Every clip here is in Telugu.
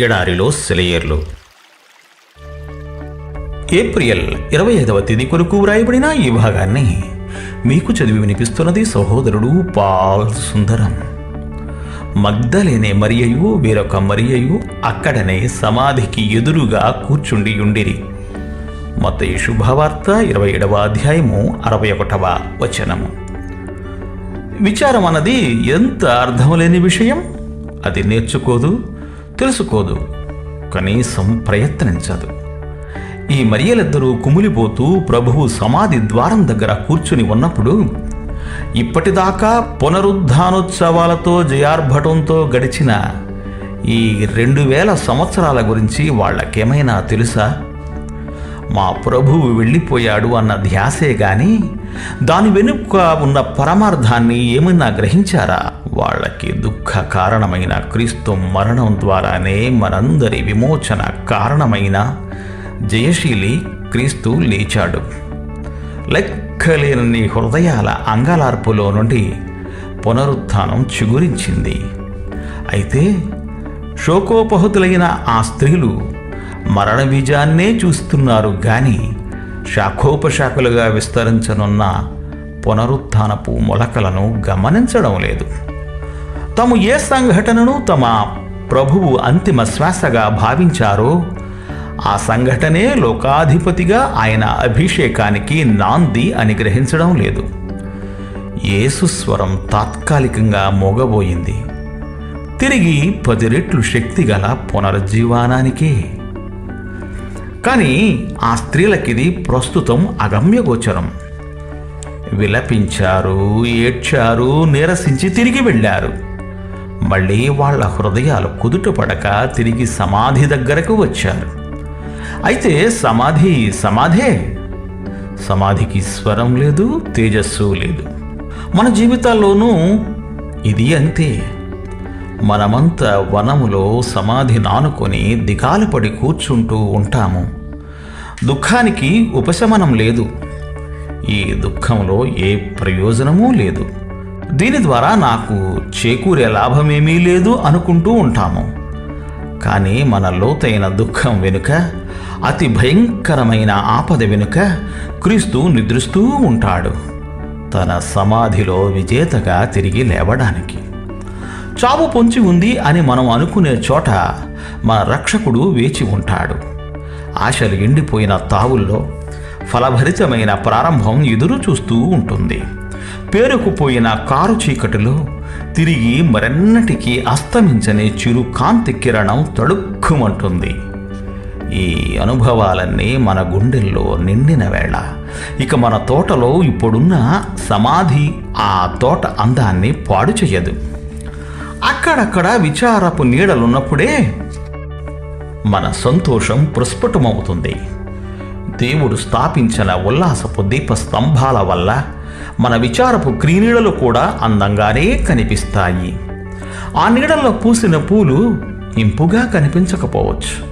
ఎడారిలో సెలయేర్లు. ఏప్రిల్ ఇరవై ఐదవ తేదీ కొరకు వ్రాయబడిన ఈ భాగాన్ని మీకు చదివి వినిపిస్తున్నది సహోదరుడు పాల్ సుందరం. మగ్ధలేనే మరియయు వేరొక మరియయు అక్కడనే సమాధికి ఎదురుగా కూర్చుండి ఉండిరి. మత శుభవార్త ఇరవై ఏడవ అధ్యాయము అరవై ఒకటవ వచనము. విచారం అన్నది ఎంత అర్థం లేని విషయం? అది నేర్చుకోదు. తెలుసుకోదు. కనీసం ప్రయత్నించదు. ఈ మరియలిద్దరూ కుమిలిపోతూ ప్రభువు సమాధి ద్వారం దగ్గర కూర్చుని ఉన్నప్పుడు ఇప్పటిదాకా పునరుద్ధానోత్సవాలతో జయార్భటంతో గడిచిన ఈ రెండు వేల సంవత్సరాల గురించి వాళ్ళకేమైనా తెలుసా? మా ప్రభువు వెళ్ళిపోయాడు అన్న ధ్యాసే గాని దాని వెనుక ఉన్న పరమార్థాన్ని ఏమైనా గ్రహించారా? వాళ్ళకి దుఃఖ కారణమైన క్రీస్తు మరణం ద్వారానే మనందరి విమోచన కారణమైన జయశీలి క్రీస్తు లేచాడు. లెక్కలేని హృదయాల అంగలార్పులో నుండి పునరుత్థానం చిగురించింది. అయితే శోకోపహతులైన ఆ స్త్రీలు మరణ బీజాన్నే చూస్తున్నారు గాని శాఖోపశాఖలుగా విస్తరించనున్న పునరుత్థానపు మొలకలను గమనించడం లేదు. తాము ఏ సంఘటనను తమ ప్రభువు అంతిమ శ్వాసగా భావించారో ఆ సంఘటనే లోకాధిపతిగా ఆయన అభిషేకానికి నాంది అని గ్రహించడం లేదు. యేసుస్వరం తాత్కాలికంగా మోగబోయింది. తిరిగి పది రెట్లు శక్తిగల పునరుజ్జీవానానికే కానీ ఆ స్త్రీలకిది ప్రస్తుతం అగమ్యగోచరం విలపించారు ఏడ్చారు నీరసించి తిరిగి వెళ్ళారు. మళ్ళీ వాళ్ళ హృదయాలు కుదుటపడక తిరిగి సమాధి దగ్గరకు వచ్చారు. అయితే సమాధి సమాధే. సమాధికి స్వరం లేదు తేజస్సు లేదు. మన జీవితాల్లోనూ ఇది అంతే. మనమంతా వనములో సమాధి నానుకొని దిగాలుపడి కూర్చుంటూ ఉంటాము. దుఃఖానికి ఉపశమనం లేదు. ఈ దుఃఖంలో ఏ ప్రయోజనమూ లేదు. దీని ద్వారా నాకు చేకూరే లాభమేమీ లేదు అనుకుంటూ ఉంటాము. కానీ మన లోతైన దుఃఖం వెనుక అతి భయంకరమైన ఆపద వెనుక క్రీస్తు నిద్రిస్తూ ఉంటాడు. తన సమాధిలో విజేతగా తిరిగి లేవడానికి. చావు పొంచి ఉంది అని మనం అనుకునే చోట మన రక్షకుడు వేచి ఉంటాడు. ఆశలు ఎండిపోయిన తావుల్లో ఫలభరితమైన ప్రారంభం ఎదురు చూస్తూ ఉంటుంది. పేరుకుపోయిన కారు చీకటిలో తిరిగి మరెన్నటికీ అస్తమించని చిరు కాంతి కిరణం తడుక్కుమంటుంది. ఈ అనుభవాలన్నీ మన గుండెల్లో నిండిన వేళ. ఇక మన తోటలో ఇప్పుడున్న సమాధి ఆ తోట అందాన్ని పాడు చెయ్యదు. అక్కడక్కడ విచారపు నీడలున్నప్పుడే మన సంతోషం ప్రస్ఫుటమవుతుంది. దేవుడు స్థాపించిన ఉల్లాసపు దీప స్తంభాల వల్ల మన విచారపు క్రీనీడలు కూడా అందంగానే కనిపిస్తాయి. ఆ నీడల్లో పూసిన పూలు ఇంపుగా కనిపించకపోవచ్చు.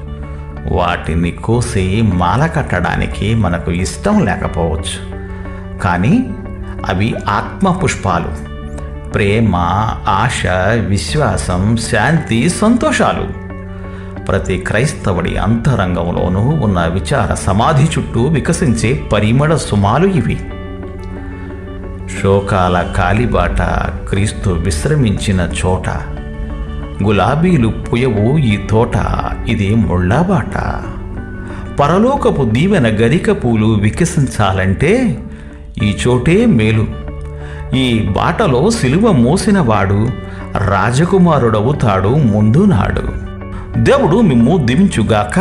వాటిని కోసి మాల కట్టడానికి మనకు ఇష్టం లేకపోవచ్చు. కానీ అవి ఆత్మ పుష్పాలు ప్రేమ ఆశ విశ్వాసం శాంతి సంతోషాలు. ప్రతి క్రైస్తవుడి అంతరంగంలోనూ ఉన్న విచార సమాధి చుట్టూ వికసించే పరిమళ సుమాలు ఇవి. శోకాల కాలిబాట క్రీస్తు విశ్రమించిన చోట. గులాబీలు పుయవు ఈ తోట ఇది ముళ్ళాబాట పరలోకపు దీవెన గరిక పూలు వికసించాలంటే ఈ చోటే మేలు. ఈ బాటలో సిలువ మోసినవాడు రాజకుమారుడవుతాడు ముందు నాడు. దేవుడు మిమ్ము దించుగాక.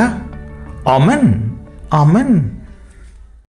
ఆమెన్. ఆమెన్.